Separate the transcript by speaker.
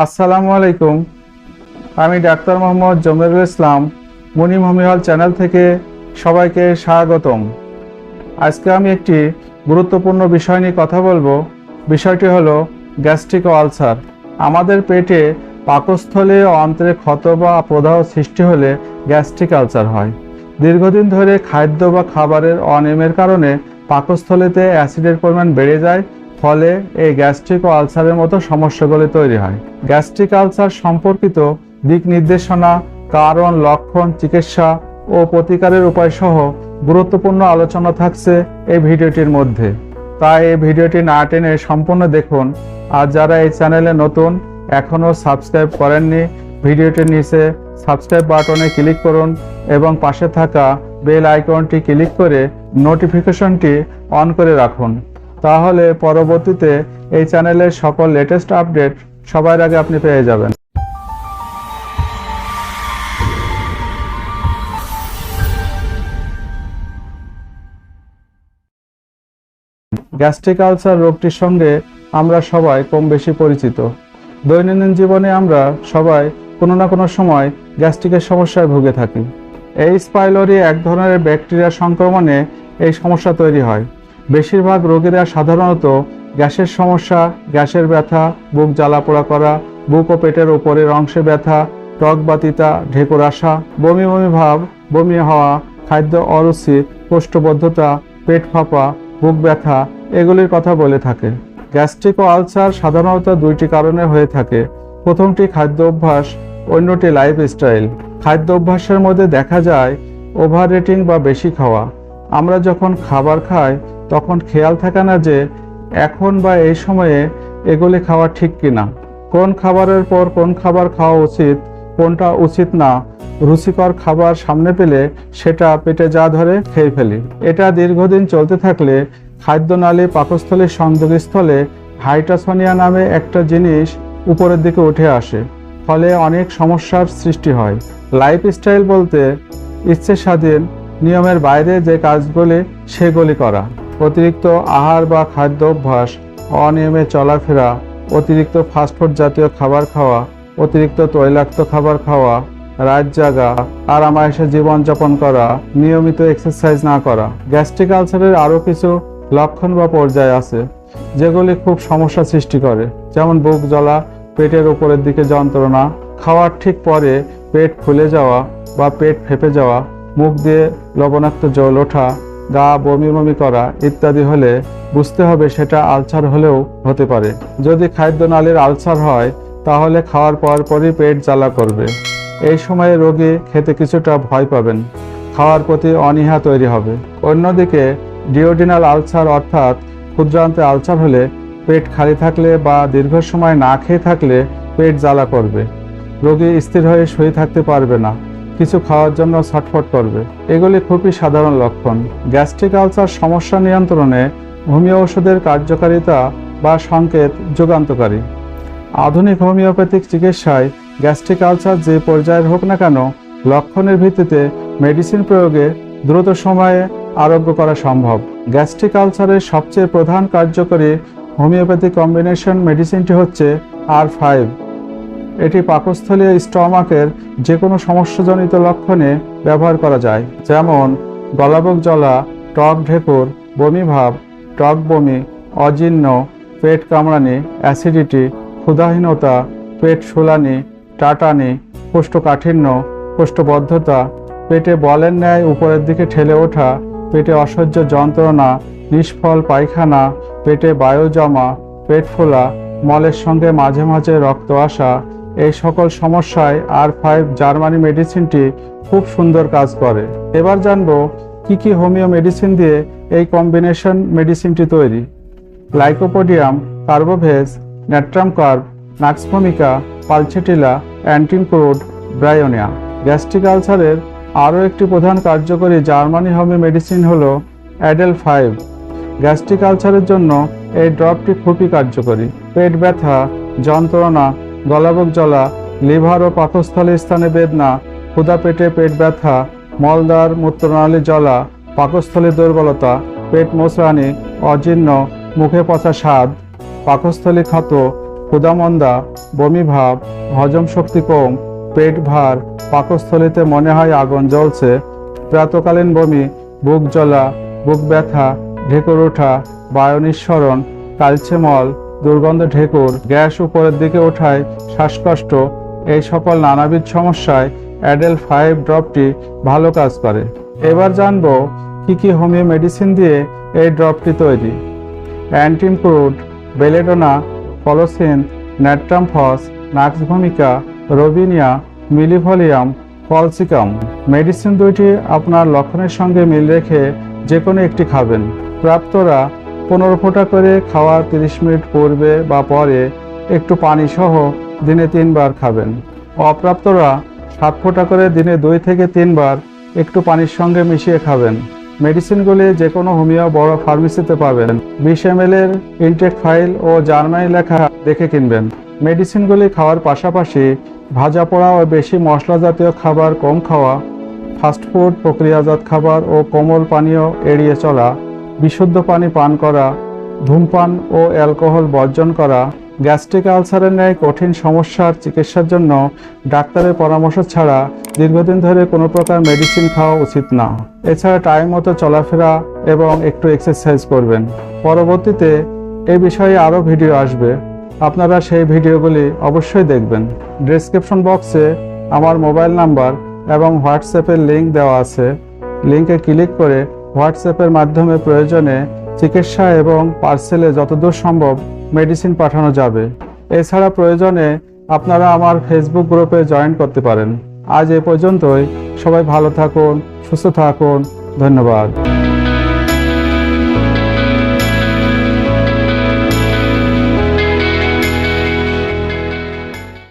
Speaker 1: আসসালামু আলাইকুম। আমি ডাক্তার মোহাম্মদ জমিরুল ইসলাম মুনিম হোমিওল চ্যানেল থেকে সবাইকে স্বাগতম। আজকে আমি একটি গুরুত্বপূর্ণ বিষয় নিয়ে কথা বলব। বিষয়টি হলো গ্যাস্ট্রিক আলসার। আমাদের পেটে পাকস্থলে ও অন্ত্রে ক্ষত বা প্রদাহ সৃষ্টি হলে গ্যাস্ট্রিক আলসার হয়। দীর্ঘদিন ধরে খাদ্য বা খাবারের অনিয়মের কারণে পাকস্থলেতে অ্যাসিডের পরিমাণ বেড়ে যায় ফলে এই গ্যাস্ট্রিক ও আলসারের মতো সমস্যাগুলি তৈরি হয়। গ্যাস্ট্রিক আলসার সম্পর্কিত দিক নির্দেশনা, কারণ, লক্ষণ, চিকিৎসা ও প্রতিকারের উপায় সহ গুরুত্বপূর্ণ আলোচনা থাকছে এই ভিডিওটির মধ্যে। তাই এই ভিডিওটি না টেনে সম্পূর্ণ দেখুন। আর যারা এই চ্যানেলে নতুন, এখনও সাবস্ক্রাইব করেননি, ভিডিওটির নিচে সাবস্ক্রাইব বাটনে ক্লিক করুন এবং পাশে থাকা বেল আইকনটি ক্লিক করে নোটিফিকেশনটি অন করে রাখুন। তাহলে পরবর্তীতে এই চ্যানেলের সকল লেটেস্ট আপডেট সবার আগে আপনি পেয়ে যাবেন। গ্যাস্ট্রিক আলসার রোগটির সঙ্গে আমরা সবাই কম বেশি পরিচিত। দৈনন্দিন জীবনে আমরা সবাই কোনো না কোনো সময় গ্যাস্ট্রিকের সমস্যায় ভুগে থাকি। এই স্পাইলরি এক ধরনের ব্যাকটেরিয়া সংক্রমণে এই সমস্যা তৈরি হয়। বেশিরভাগ রোগীরা সাধারণত গ্যাসের সমস্যা, গ্যাসের ব্যথা, বুক জ্বালাপোড়া করা, বুক ও পেটের ওপরের অংশে ব্যথা টক বাতিতা, ঢেকুর আসা, বমি বমি ভাব, বমি হওয়া, খাদ্য অরুচি কোষ্ঠবদ্ধতা, পেট ফাঁপা, বুক ব্যথা এগুলির কথা বলে থাকে। গ্যাস্ট্রিক ও আলসার সাধারণত দুইটি কারণে হয়ে থাকে। প্রথমটি খাদ্য অভ্যাস, অন্যটি লাইফস্টাইল। খাদ্য অভ্যাসের মধ্যে দেখা যায় ওভার বা বেশি খাওয়া। আমরা যখন খাবার খাই তখন খেয়াল থাকে না যে এখন বা এই সময়ে এগুলি খাওয়া ঠিক কিনা। কোন খাবারের পর কোন খাবার খাওয়া উচিত, কোনটা উচিত না, রুচিকর খাবার সামনে পেলে সেটা পেটে যা ধরে খেয়ে ফেলি। এটা দীর্ঘদিন চলতে থাকলে খাদ্যনালী পাকস্থলীর সংযোগস্থলে হাইটাসনিয়া নামে একটা জিনিস উপরের দিকে উঠে আসে, ফলে অনেক সমস্যার সৃষ্টি হয়। লাইফস্টাইল বলতে ইচ্ছে স্বাধীন নিয়মের বাইরে যে কাজগুলি সেগুলি করা। অতিরিক্ত আহার বা খাদ্য অভ্যাস, অনিয়মে চলাফেরা, অতিরিক্ত ফাস্টফুড জাতীয় খাবার খাওয়া, অতিরিক্ত তৈলাক্ত খাবার খাওয়া, রাত জাগা আরামায়েসে জীবনযাপন করা, নিয়মিত এক্সারসাইজ না করা। গ্যাস্ট্রিক আলসারের আরও কিছু লক্ষণ বা পর্যায় আছে, যেগুলি খুব সমস্যা সৃষ্টি করে। যেমন বুক জ্বলা, পেটের উপরের দিকে যন্ত্রণা, খাওয়ার ঠিক পরে পেট ফুলে যাওয়া বা পেট ফেপে যাওয়া, মুখ দিয়ে লবণাক্ত জল ওঠা গা বমি বমি করা ইত্যাদি হলে বুঝতে হবে সেটা আলসার হলেও হতে পারে। যদি খাদ্যনালীর আলসার হয়, তাহলে খাওয়ার পর পরই পেট জ্বালা করবে। এই সময়ে রোগী খেতে কিছুটা ভয় পাবেন। খাওয়ার প্রতি অনীহা তৈরি হবে। অন্যদিকে, ডিওডিনাল আলসার অর্থাৎ ক্ষুদ্রান্তে আলসার হলে পেট খালি থাকলে বা দীর্ঘ সময় না খেয়ে থাকলে পেট জ্বালা করবে। রোগী স্থির হয়ে শুয়ে থাকতে পারবে না। কিছু খাওয়ার জন্য ছটফট করবে। এগুলি খুবই সাধারণ লক্ষণ। গ্যাস্ট্রিক আলসার সমস্যা নিয়ন্ত্রণে হোমিও ওষুধের কার্যকারিতা বা সংকেত যুগান্তকারী। আধুনিক হোমিওপ্যাথিক চিকিৎসায় গ্যাস্ট্রিক আলসার যে পর্যায়ের হোক না কেন, লক্ষণের ভিত্তিতে মেডিসিন প্রয়োগে দ্রুত সময়ে আরোগ্য করা সম্ভব। গ্যাস্ট্রিক আলসারের সবচেয়ে প্রধান কার্যকরী হোমিওপ্যাথিক কম্বিনেশন মেডিসিনটি হচ্ছে আর ফাইভ। এটি পাকস্থলীয় স্টমাকের যে কোনো সমস্যাজনিত লক্ষণে ব্যবহার করা যায়, যেমন গলাবক জ্বলা, টক ঢেকুর বমিভাব টক বমি, অজীর্ণ, পেট কামড়ানি, অ্যাসিডিটি, ক্ষুধাহীনতা, পেট শুলানি, টাটানি, কোষ্ঠকাঠিন্য, কোষ্ঠবদ্ধতা, পেটে বলের ন্যায় উপরের দিকে ঠেলে ওঠা, পেটে অসহ্য যন্ত্রণা, নিষ্ফল পায়খানা, পেটে বায়ু জমা পেট ফোলা, মলের সঙ্গে মাঝে মাঝে রক্ত আসা এই সকল সমস্যায় আর ফাইভ জার্মানি মেডিসিনটি খুব সুন্দর কাজ করে। এবার জানব কি কি হোমিও মেডিসিন দিয়ে এই কম্বিনেশন মেডিসিনটি তৈরি। Lycopodium carbo veg natrum carb nux vomica pulsatilla antim crud bryonia gastric আলসারের আরও একটি প্রধান কার্যকরী জার্মানি হোমিও মেডিসিন হল অ্যাডেল ফাইভ গ্যাস্ট্রিক আলসারের জন্য এই ড্রপটি খুবই কার্যকরী। পেট ব্যথা, যন্ত্রণা গলাবক জ্বলা লিভার ও পাকস্থলী স্থানে বেদনা, ক্ষুধা পেটে পেট ব্যথা মলদার মূত্রনালী জ্বলা, পাকস্থলী দুর্বলতা, পেট মোচড়ানি, অজীর্ণ, মুখে পচা স্বাদ, পাকস্থলী ক্ষত ক্ষুদামন্দা বমি ভাব, হজম শক্তি কম, পেট ভার, পাকস্থলীতে মনে হয় আগুন জ্বলছে, প্রাতকালীন বমি, বুক জ্বলা, বুক ব্যথা, ঢেকুর ওঠা, বায়ু নিঃসরণ, কালচে মল দুর্গন্ধ ঢেকুর গ্যাস উপরের দিকে ওঠায় শ্বাসকষ্ট, এই সকল নানাবিধ সমস্যায় অ্যাডেল ফাইভ ড্রপটি ভালো কাজ করে। এবার জানব কি কি হোমিও মেডিসিন দিয়ে এই ড্রপটি তৈরি। অ্যান্টিমক্রুড, বেলেডোনা, ফলোসিন ন্যাট্রামফস নাক্স ভূমিকা রবিনিয়া, মিলিভলিয়াম পলসিকাম মেডিসিন দুইটি আপনার লক্ষণের সঙ্গে মিল রেখে যে কোনো একটি খাবেন। প্রাপ্তরা পনেরো ফোঁটা করে খাওয়ার তিরিশ মিনিট পূর্বে বা পরে একটু পানি সহ দিনে তিনবার খাবেন। অপ্রাপ্তরা সাত ফোঁটা করে দিনে দুই থেকে তিনবার একটু পানির সঙ্গে মিশিয়ে খাবেন। মেডিসিনগুলি যে কোনো হোমিও বড় ফার্মেসিতে পাবেন। বিশ এম এর ইনটেক ফাইল ও জার্মানি লেখা দেখে কিনবেন। মেডিসিনগুলি খাওয়ার পাশাপাশি ভাজা পোড়া ও বেশি মশলা জাতীয় খাবার কম খাওয়া ফাস্টফুড প্রক্রিয়াজাত খাবার ও কোমল পানীয় এড়িয়ে চলা বিশুদ্ধ পানি পান করা, ধূমপান ও অ্যালকোহল বর্জন করা, গ্যাস্ট্রিক আলসারের ন্যায় কঠিন সমস্যার চিকিৎসার জন্য ডাক্তারের পরামর্শ ছাড়া দীর্ঘদিন ধরে কোনো প্রকার মেডিসিন খাওয়া উচিত না। এছাড়া টাইম মতো চলাফেরা এবং একটু এক্সারসাইজ করবেন। পরবর্তীতে এ বিষয়ে আরও ভিডিও আসবে। আপনারা সেই ভিডিওগুলি অবশ্যই দেখবেন। ডেসক্রিপশন বক্সে আমার মোবাইল নাম্বার এবং হোয়াটসঅ্যাপের লিঙ্ক দেওয়া আছে। লিঙ্কে ক্লিক করে হোয়াটসঅ্যাপের মাধ্যমে প্রয়োজনে চিকিৎসা এবং পার্সেলে যতদূর সম্ভব মেডিসিন পাঠানো যাবে। এছাড়া প্রয়োজনে আপনারা আমার ফেসবুক গ্রুপে জয়েন করতে পারেন। আজ এ পর্যন্তই। সবাই ভালো থাকুন, সুস্থ থাকুন। ধন্যবাদ।